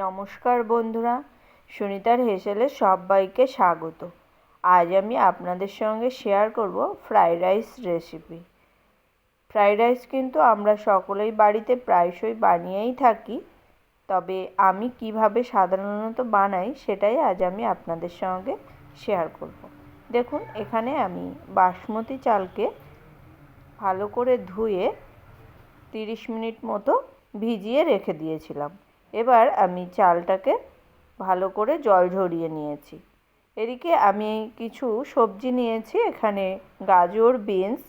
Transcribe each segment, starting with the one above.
নমস্কার বন্ধুরা, সুনিতার হেসেলে সবাইকে স্বাগত। আজ আমি আপনাদের সঙ্গে শেয়ার করব fried rice recipe fried rice কিন্তু আমরা সকলেই বাড়িতে প্রায়শই বানিয়েই থাকি, তবে আমি কীভাবে সাধারণত বানাই সেটাই আজ আমি আপনাদের সঙ্গে শেয়ার করব। দেখুন, এখানে আমি বাসমতি চালকে ভালো করে ধুয়ে তিরিশ মিনিট মতো ভিজিয়ে রেখে দিয়েছিলাম। এবার আমি চালটাকে ভালো করে জল ঝরিয়ে নিয়েছি। এদিকে আমি কিছু সবজি নিয়েছি, এখানে গাজর, বিনস,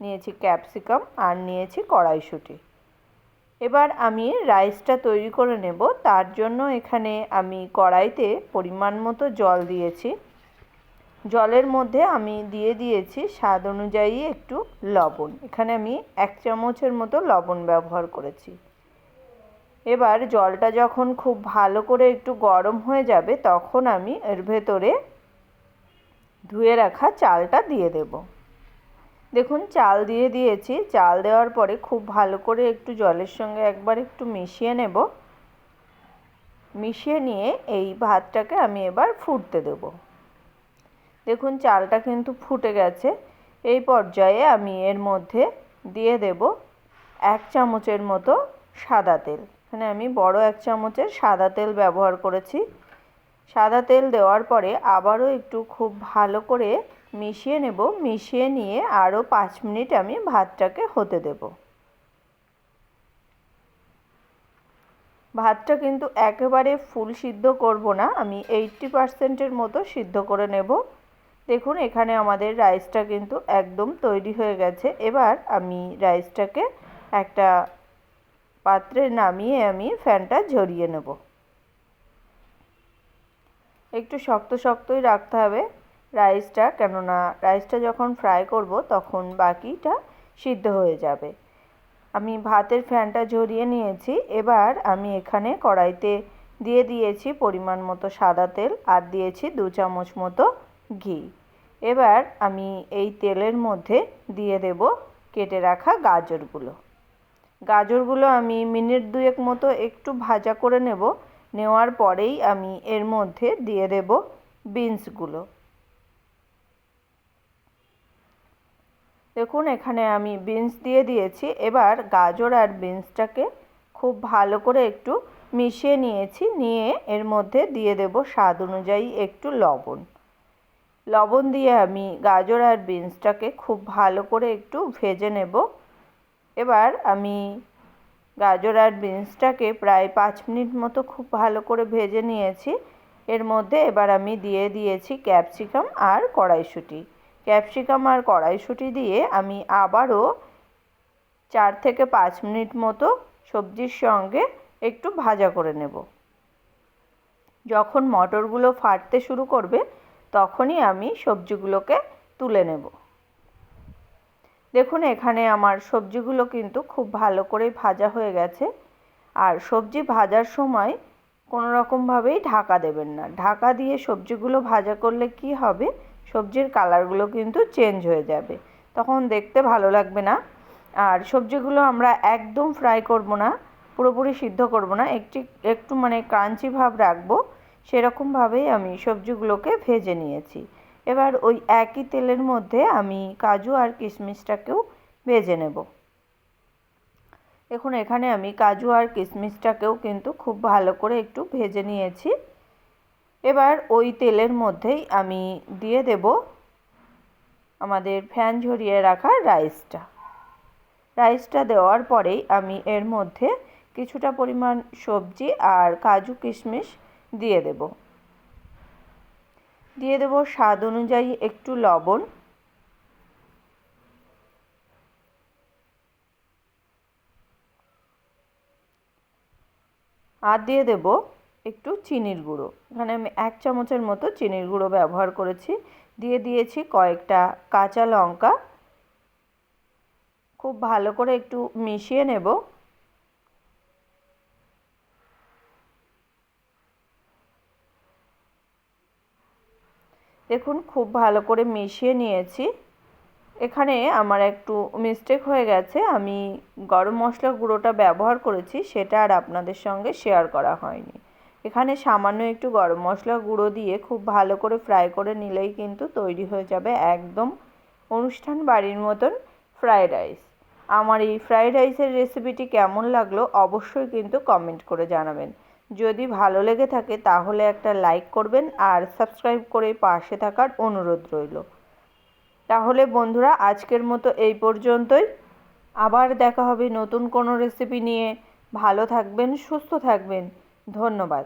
নিয়েছি ক্যাপসিকাম আর নিয়েছি কড়াইশুঁটি। এবার আমি রাইসটা তৈরি করে নেব। তার জন্য এখানে আমি কড়াইতে পরিমাণ মতো জল দিয়েছি। জলের মধ্যে আমি দিয়ে দিয়েছি স্বাদ অনুযায়ী একটু লবণ। এখানে আমি এক চামচের মতো লবণ ব্যবহার করেছি। এবার জলটা যখন খুব ভালো করে একটু গরম হয়ে যাবে, তখন আমি এর ভেতরে ধুয়ে রাখা চালটা দিয়ে দেব। দেখুন, চাল দিয়ে দিয়েছি। চাল দেওয়ার পরে খুব ভালো করে একটু জলের সঙ্গে একবার একটু মিশিয়ে নেব। মিশিয়ে নিয়ে এই ভাতটাকে আমি এবার ফুটতে দেব। দেখুন, চালটা কিন্তু ফুটে গেছে। এই পর্যায়ে আমি এর মধ্যে দিয়ে দেব এক চামচের মতো সাদা তেল। এখানে আমি বড় এক চামচের সাদা তেল ব্যবহার করেছি। সাদা তেল দেওয়ার পরে আবারও একটু খুব ভালো করে মিশিয়ে নেব। মিশিয়ে নিয়ে আরও পাঁচ মিনিট আমি ভাতটাকে হতে দেব। ভাতটা কিন্তু একেবারে ফুল সিদ্ধ করব না, আমি এইটটি পারসেন্টের মতো সিদ্ধ করে নেব। দেখুন, এখানে আমাদের রাইসটা কিন্তু একদম তৈরি হয়ে গেছে। এবার আমি রাইসটাকে একটা পাত্রে নামিয়ে আমি ফ্যানটা ঝরিয়ে নেব। একটু শক্ত শক্তই রাখতে হবে রাইসটা, কেননা রাইসটা যখন ফ্রাই করব তখন বাকিটা সিদ্ধ হয়ে যাবে। আমি ভাতের ফ্যানটা ঝরিয়ে নিয়েছি, এবার আমি এখানে কড়াইতে দিয়ে দিয়েছি পরিমাণ মতো সাদা তেল আর দিয়েছি দু চামচ মতো ঘি। এবার আমি এই তেলের মধ্যে দিয়ে দেব কেটে রাখা গাজরগুলো। গাজরগুলো আমি মিনিট দুয়েক মতো একটু ভাজা করে নেব। নেওয়ার পরেই আমি এর মধ্যে দিয়ে দেব বিনসগুলো। দেখুন, এখানে আমি বিনস দিয়ে দিয়েছি। এবার গাজর আর বিনসটাকে খুব ভালো করে একটু মিশিয়ে নিয়েছি। নিয়ে এর মধ্যে দিয়ে দেব স্বাদ অনুযায়ী একটু লবণ। লবণ দিয়ে আমি গাজর আর বিনসটাকে খুব ভালো করে একটু ভেজে নেব। এবার আমি গাজর আর বিনসটাকে প্রায় পাঁচ মিনিট মতো খুব ভালো করে ভেজে নিয়েছি। এর মধ্যে এবার আমি দিয়ে দিয়েছি ক্যাপসিকাম আর কড়াইশুঁটি। ক্যাপসিকাম আর কড়াইশুঁটি দিয়ে আমি আবারও চার থেকে পাঁচ মিনিট মতো সবজির সঙ্গে একটু ভাজা করে নেব। যখন মটরগুলো ফাটতে শুরু করবে, তখনই আমি সবজিগুলোকে তুলে নেব। দেখুন, এখানে আমার সবজিগুলো কিন্তু খুব ভালো করে ভাজা হয়ে গেছে। আর সবজি ভাজার সময় কোনো রকমভাবেই ঢাকা দেবেন না। ঢাকা দিয়ে সবজিগুলো ভাজা করলে কি হবে? সবজির কালারগুলো কিন্তু চেঞ্জ হয়ে যাবে। তখন দেখতে ভালো লাগবে না। আর সবজিগুলো আমরা একদম ফ্রাই করব না, পুরোপুরি সিদ্ধ করব না। একটি, একটু মানে ক্রাঞ্চি ভাব রাখব। সেরকমভাবেই আমি সবজিগুলোকে ভেজে নিয়েছি। এবার ওই একই তেলের মধ্যে আমি কাজু আর কিশমিশটাকেও ভেজে নেব। দেখুন, এখানে আমি কাজু আর কিশমিশটাকেও কিন্তু খুব ভালো করে একটু ভেজে নিয়েছি। এবার ওই তেলের মধ্যেই আমি দিয়ে দেব আমাদের ফ্যান ঝরিয়ে রাখা রাইসটা। রাইসটা দেওয়ার পরেই আমি এর মধ্যে কিছুটা পরিমাণ সবজি আর কাজু কিশমিশ দিয়ে দেব। দিয়ে দেব স্বাদ অনুযায়ী একটু লবণ। আর দিয়ে দেব একটু চিনির গুঁড়ো। এখানে আমি এক চামচের মতো চিনির গুঁড়ো ব্যবহার করেছি। দিয়ে দিয়েছি কয়েকটা কাঁচা লঙ্কা। খুব ভালো করে একটু মিশিয়ে নেব। দেখুন, খুব ভালো করে মিশিয়ে নিয়েছি। এখানে আমার একটু মিস্টেক হয়ে গেছে। আমি গরম মশলা গুঁড়োটা ব্যবহার করেছি, সেটা আর আপনাদের সঙ্গে শেয়ার করা হয়নি। এখানে সামান্য একটু গরম মশলা গুঁড়ো দিয়ে খুব ভালো করে ফ্রাই করে নিলেই কিন্তু তৈরি হয়ে যাবে একদম অনুষ্ঠান বাড়ির মতন ফ্রায়েড রাইস আমার এই ফ্রায়েড রাইসের রেসিপিটি কেমন লাগল অবশ্যই কিন্তু কমেন্ট করে জানাবেন। যদি ভালো লেগে থাকে তাহলে একটা লাইক করবেন আর সাবস্ক্রাইব করে পাশে থাকার অনুরোধ রইল। তাহলে বন্ধুরা, আজকের মতো এই পর্যন্তই। আবার দেখা হবে নতুন কোনো রেসিপি নিয়ে। ভালো থাকবেন, সুস্থ থাকবেন। ধন্যবাদ।